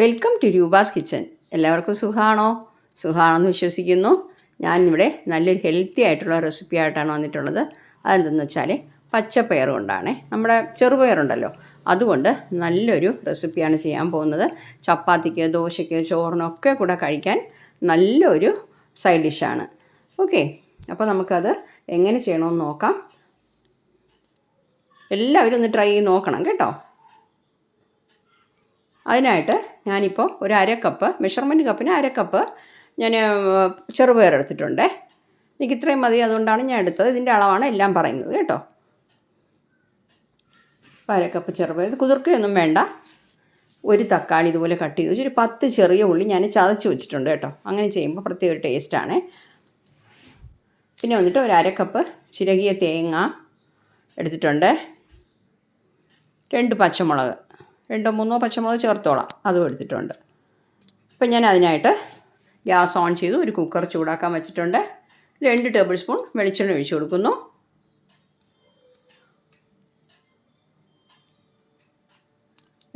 Welcome to Roopa's kitchen എല്ലാവർക്കും സുഖമാണോ സുഖമാണെന്ന് വിശ്വസിക്കുന്നു. ഞാനിവിടെ നല്ലൊരു ഹെൽത്തി ആയിട്ടുള്ള റെസിപ്പി ആയിട്ടാണ് വന്നിട്ടുള്ളത്. അതെന്തെന്ന് വെച്ചാൽ പച്ചപ്പയർ കൊണ്ടാണ്. നമ്മുടെ ചെറുപയറുണ്ടല്ലോ. അതുകൊണ്ട് നല്ലൊരു റെസിപ്പിയാണ് ചെയ്യാൻ പോകുന്നത്. ചപ്പാത്തിക്ക് ദോശയ്ക്ക് ചോറിനൊക്കെ കൂടെ കഴിക്കാൻ നല്ലൊരു സൈഡ് ഡിഷാണ് ഓക്കെ അപ്പോൾ നമുക്കത് എങ്ങനെ ചെയ്യണമെന്ന് നോക്കാം. എല്ലാവരും ഒന്ന് ട്രൈ ചെയ്ത് നോക്കണം കേട്ടോ. അതിനായിട്ട് ഞാനിപ്പോൾ ഒരു അര കപ്പ് മെഷർമെന്റ് കപ്പിന് അര കപ്പ് ഞാൻ ചെറുപയർ എടുത്തിട്ടുണ്ട്. എനിക്ക് ഇത്രയും മതി അതുകൊണ്ടാണ് ഞാൻ എടുത്തത്. ഇതിന്റെ അളവാണ് എല്ലാം പറയുന്നത് കേട്ടോ. അപ്പോൾ അര കപ്പ് ചെറുപയർ. ഇത് വേണ്ട. ഒരു തക്കാളി ഇതുപോലെ കട്ട് ചെയ്ത്. ഒരു പത്ത് ചെറിയ ഉള്ളി ഞാൻ ചതച്ച് വെച്ചിട്ടുണ്ട് കേട്ടോ. അങ്ങനെ ചെയ്യുമ്പോൾ പ്രത്യേക ടേസ്റ്റാണ് പിന്നെ വന്നിട്ട് ഒരു അര കപ്പ് ചിരകിയ തേങ്ങ എടുത്തിട്ടുണ്ട്. രണ്ട് പച്ചമുളക്. രണ്ടോ മൂന്നോ പച്ചമുളക് ചേർത്തോളാം. അതും എടുത്തിട്ടുണ്ട്. ഇപ്പം ഞാൻ അതിനായിട്ട് ഗ്യാസ് ഓൺ ചെയ്തു. ഒരു കുക്കർ ചൂടാക്കാൻ വെച്ചിട്ടുണ്ട്. രണ്ട് ടേബിൾ സ്പൂൺ വെളിച്ചെണ്ണ ഒഴിച്ചു കൊടുക്കുന്നു.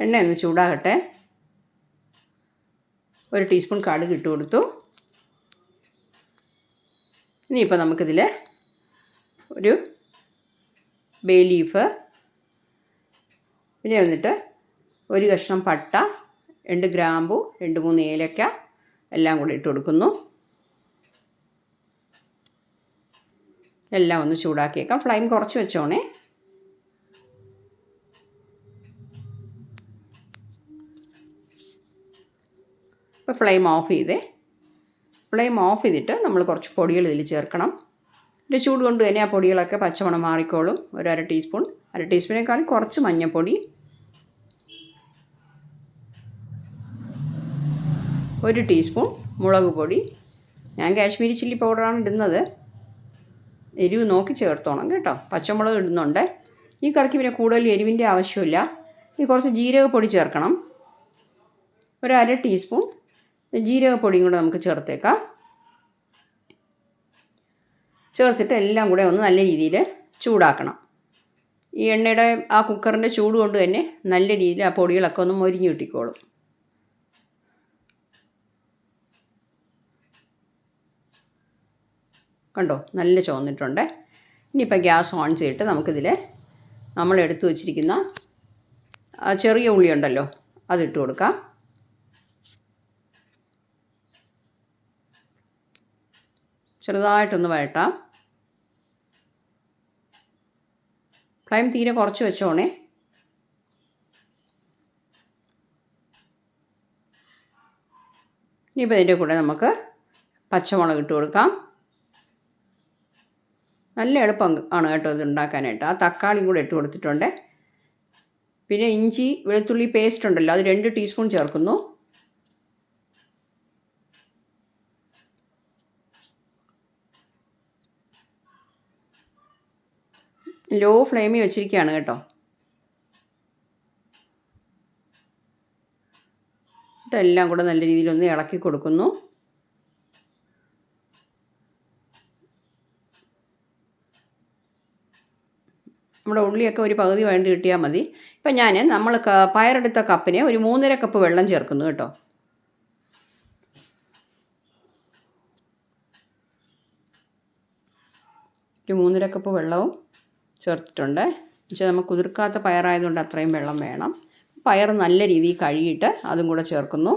എണ്ണ ഒന്ന് ചൂടാകട്ടെ. ഒരു ടീസ്പൂൺ കടുക് ഇട്ട് കൊടുത്തു. ഇനിയിപ്പോൾ നമുക്കിതിൽ ഒരു ബേ ലീഫ്. പിന്നെ വന്നിട്ട് ഒരു കഷ്ണം പട്ട രണ്ട് ഗ്രാമ്പു രണ്ട് മൂന്ന് ഏലക്ക എല്ലാം കൂടി ഇട്ട് കൊടുക്കുന്നു. എല്ലാം ഒന്ന് ചൂടാക്കിയേക്കാം. ഫ്ലെയിം കുറച്ച് വെച്ചോണേ. ഇപ്പോൾ ഫ്ലെയിം ഓഫ് ചെയ്തേ. ഫ്ലെയിം ഓഫ് ചെയ്തിട്ട് നമ്മൾ കുറച്ച് പൊടികൾ ഇതിൽ ചേർക്കണം. ഒരു ചൂട് കൊണ്ട് തന്നെ ആ പൊടികളൊക്കെ പച്ചമണം മാറിക്കോളും. ഒരു അര ടീസ്പൂൺ. അര ടീസ്പൂണേക്കാളും കുറച്ച് മഞ്ഞൾപ്പൊടി ഒരു ടീസ്പൂൺ മുളക് പൊടി. ഞാൻ കാശ്മീരി ചില്ലി പൗഡറാണ് ഇടുന്നത്. എരിവ് നോക്കി ചേർത്തോണം കേട്ടോ. പച്ചമുളക് ഇടുന്നുണ്ട്. ഈ കറിക്ക് പിന്നെ കൂടുതൽ എരിവിന്റെ ആവശ്യമില്ല. ഈ കുറച്ച് ജീരകപ്പൊടി ചേർക്കണം. ഒരു അര ടീസ്പൂൺ ജീരകപ്പൊടിയും കൂടെ നമുക്ക് ചേർത്തേക്കാം. ചേർത്തിട്ട് എല്ലാം കൂടെ ഒന്ന് നല്ല രീതിയിൽ ചൂടാക്കണം. ഈ എണ്ണയുടെ ആ കുക്കറിന്റെ ചൂട് കൊണ്ട് തന്നെ നല്ല രീതിയിൽ ആ പൊടികളൊക്കെ ഒന്ന് മൊരിഞ്ഞു കിട്ടിക്കോളും. കണ്ടോ? നല്ല ചുവന്നിട്ടുണ്ട്. ഇനിയിപ്പോൾ ഗ്യാസ് ഓൺ ചെയ്തിട്ട് നമുക്കിതിൽ നമ്മൾ എടുത്തു വച്ചിരിക്കുന്ന ചെറിയ ഉള്ളി ഉണ്ടല്ലോ അതിട്ട് കൊടുക്കാം. ചെറുതായിട്ടൊന്ന് വഴട്ടാം. ഫ്ലെയിം തീരെ കുറച്ച് വെച്ചോണേ. ഇനിയിപ്പോൾ ഇതിന്റെ കൂടെ നമുക്ക് പച്ചമുളക് ഇട്ട് കൊടുക്കാം. നല്ല എളുപ്പം ആണ് കേട്ടോ ഇത് ഉണ്ടാക്കാനായിട്ട്. ആ തക്കാളിയും കൂടെ ഇട്ട് കൊടുത്തിട്ടുണ്ട്. പിന്നെ ഇഞ്ചി വെളുത്തുള്ളി പേസ്റ്റ് ഉണ്ടല്ലോ അത് രണ്ട് ടീസ്പൂൺ ചേർക്കുന്നു. ലോ ഫ്ലെയിമിൽ വെച്ചിരിക്കുകയാണ് കേട്ടോ. എല്ലാം കൂടെ നല്ല രീതിയിൽ ഒന്ന് ഇളക്കി കൊടുക്കുന്നു. നമ്മുടെ ഉള്ളിയൊക്കെ ഒരു പകുതി വേണ്ടി കിട്ടിയാൽ മതി. ഇപ്പം ഞാൻ നമ്മൾ പയറെടുത്ത കപ്പിന് ഒരു മൂന്നര കപ്പ് വെള്ളം ചേർക്കുന്നു കേട്ടോ. ഒരു മൂന്നര കപ്പ് വെള്ളവും ചേർത്തിട്ടുണ്ട്. പക്ഷേ നമുക്ക് കുതിർക്കാത്ത പയറായതുകൊണ്ട് അത്രയും വെള്ളം വേണം. പയർ നല്ല രീതിയിൽ കഴുകിയിട്ട് അതും കൂടെ ചേർക്കുന്നു.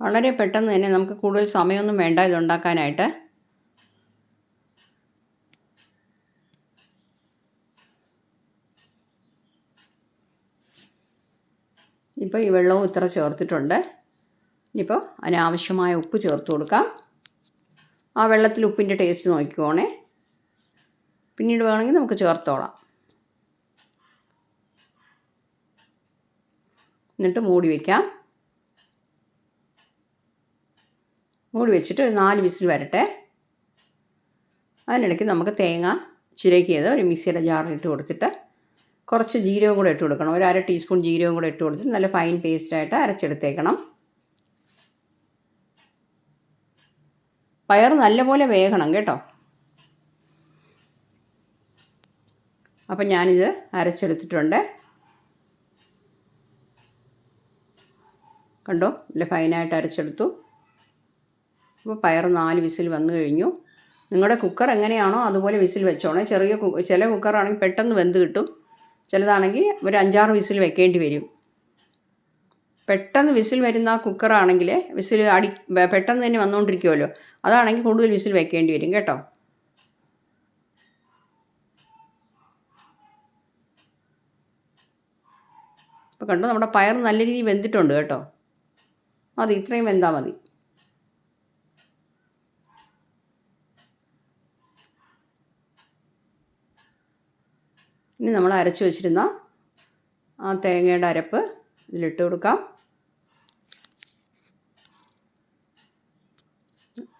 വളരെ പെട്ടെന്ന് തന്നെ നമുക്ക് കൂടുതൽ സമയമൊന്നും വേണ്ട ഇതുണ്ടാക്കാനായിട്ട് ഇപ്പോൾ ഈ വെള്ളവും ഇത്ര ചേർത്തിട്ടുണ്ട്. ഇനിയിപ്പോൾ അതിനാവശ്യമായ ഉപ്പ് ചേർത്ത് കൊടുക്കാം. ആ വെള്ളത്തിൽ ഉപ്പിന്റെ ടേസ്റ്റ് നോക്കിക്കോണേ. പിന്നീട് വേണമെങ്കിൽ നമുക്ക് ചേർത്തോളാം. എന്നിട്ട് മൂടി വയ്ക്കാം മൂടി വെച്ചിട്ട് ഒരു നാല് വിസിൽ വരട്ടെ. അതിനിടയ്ക്ക് നമുക്ക് തേങ്ങ ചിരക്കിയത് ഒരു മിക്സിയുടെ ജാറിൽ ഇട്ട് കൊടുത്തിട്ട് കുറച്ച് ജീരകം കൂടെ ഇട്ട് കൊടുക്കണം. ഒരു അര ടീസ്പൂൺ ജീരകം കൂടെ ഇട്ട് കൊടുത്തിട്ട് നല്ല ഫൈൻ പേസ്റ്റായിട്ട് അരച്ചെടുത്തേക്കണം. പയർ നല്ലപോലെ വേകണം കേട്ടോ. അപ്പം ഞാനിത് അരച്ചെടുത്തിട്ടുണ്ട്. കണ്ടോ? നല്ല ഫൈനായിട്ട് അരച്ചെടുത്തു. അപ്പോൾ പയർ നാല് വിസിൽ വന്നു കഴിഞ്ഞു. നിങ്ങളുടെ കുക്കർ എങ്ങനെയാണോ അതുപോലെ വിസിൽ വെച്ചോണേ. ചെറിയ ചില കുക്കറാണെങ്കിൽ പെട്ടെന്ന് വെന്ത് കിട്ടും. ചിലതാണെങ്കിൽ ഒരു അഞ്ചാറ് വിസിൽ വെക്കേണ്ടി വരും. പെട്ടെന്ന് വിസിൽ വരുന്ന കുക്കറാണെങ്കിൽ വിസിൽ അടി പെട്ടെന്ന് തന്നെ വന്നുകൊണ്ടിരിക്കുമല്ലോ അതാണെങ്കിൽ കൂടുതൽ വിസിൽ വെക്കേണ്ടി വരും. കേട്ടോ? ഇപ്പോൾ കണ്ടോ? നമ്മുടെ പയർ നല്ല രീതിയിൽ വെന്തിട്ടുണ്ട് കേട്ടോ. അത് ഇത്രയും വെന്താൽ മതി. ഇനി നമ്മൾ അരച്ച് വെച്ചിരുന്ന ആ തേങ്ങയുടെ അരപ്പ് ഇതിലിട്ട് കൊടുക്കാം.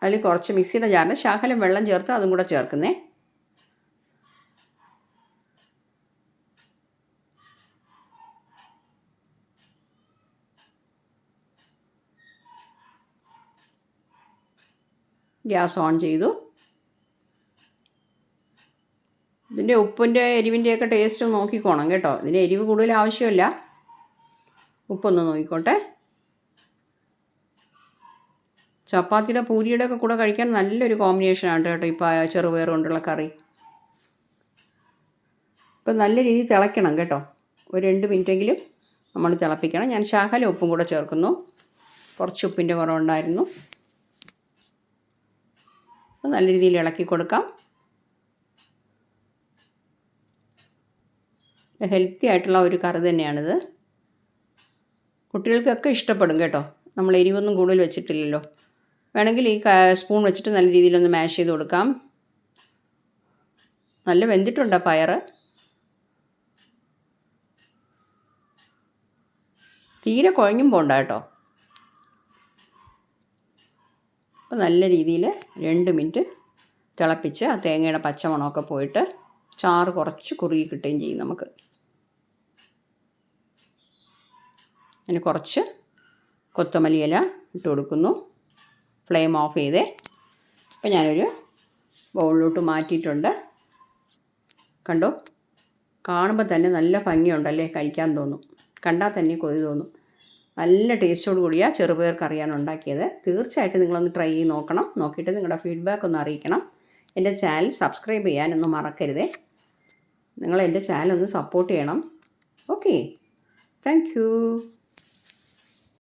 അതിൽ കുറച്ച് മിക്സിയുടെ ജാറിന് ശകലം വെള്ളം ചേർത്ത് അതും കൂടെ ചേർക്കുന്നേ. ഗ്യാസ് ഓൺ ചെയ്തു. ഇതിന്റെ ഉപ്പിന്റെ എരിവിന്റെയൊക്കെ ടേസ്റ്റ് നോക്കിക്കോണം കേട്ടോ. ഇതിന് എരിവ് കൂടുതൽ ആവശ്യമില്ല. ഉപ്പൊന്ന് നോക്കിക്കോട്ടെ. ചപ്പാത്തിയുടെ പൂരിയുടെ ഒക്കെ കൂടെ കഴിക്കാൻ നല്ലൊരു കോമ്പിനേഷനാണ് കേട്ടോ ഇപ്പോൾ ചെറുപയർ കൊണ്ടുള്ള കറി. ഇപ്പം നല്ല രീതിയിൽ തിളയ്ക്കണം കേട്ടോ. ഒരു രണ്ട് മിനിറ്റെങ്കിലും നമ്മൾ തിളപ്പിക്കണം. ഞാൻ ശാഖല ഉപ്പും കൂടെ ചേർക്കുന്നു. കുറച്ച് ഉപ്പിന്റെ കുറവുണ്ടായിരുന്നു. നല്ല രീതിയിൽ ഇളക്കി കൊടുക്കാം. ഹെൽത്തി ആയിട്ടുള്ള ഒരു കറി തന്നെയാണിത്. കുട്ടികൾക്കൊക്കെ ഇഷ്ടപ്പെടും കേട്ടോ. നമ്മൾ എരിവൊന്നും കൂടുതൽ വെച്ചിട്ടില്ലല്ലോ. വേണമെങ്കിൽ ഈ സ്പൂൺ വെച്ചിട്ട് നല്ല രീതിയിലൊന്ന് മാഷ് ചെയ്ത് കൊടുക്കാം. നല്ല വെന്തിട്ടുണ്ട് പയർ തീരെ കുഴഞ്ഞും പോണ്ട കേട്ടോ. അപ്പോൾ നല്ല രീതിയിൽ രണ്ട് മിനിറ്റ് തിളപ്പിച്ച് ആ തേങ്ങയുടെ പച്ചമണമൊക്കെ പോയിട്ട് ചാറ് കുറച്ച് കുറുകി കിട്ടുകയും ചെയ്യും നമുക്ക്. അതിന് കുറച്ച് കൊത്തമല്ലി ഇല ഇട്ട് കൊടുക്കുന്നു. ഫ്ലെയിം ഓഫ് ചെയ്തേ. അപ്പം ഞാനൊരു ബൗളിലോട്ട് മാറ്റിയിട്ടുണ്ട്. കണ്ടോ? കാണുമ്പോൾ തന്നെ നല്ല ഭംഗിയുണ്ടല്ലേ? കഴിക്കാൻ തോന്നും. കണ്ടാൽ തന്നെ കൊതി തോന്നും. നല്ല ടേസ്റ്റോട് കൂടിയാണ് ചെറുപയർ കറിയാണ് ഉണ്ടാക്കിയത്. തീർച്ചയായിട്ടും നിങ്ങളൊന്ന് ട്രൈ ചെയ്ത് നോക്കണം. നോക്കിയിട്ട് നിങ്ങളുടെ ഫീഡ്ബാക്ക് ഒന്ന് അറിയിക്കണം. എന്റെ ചാനൽ സബ്സ്ക്രൈബ് ചെയ്യാനൊന്നും മറക്കരുതേ. നിങ്ങൾ എന്റെ ചാനൽ ഒന്ന് സപ്പോർട്ട് ചെയ്യണം. ഓക്കെ. താങ്ക്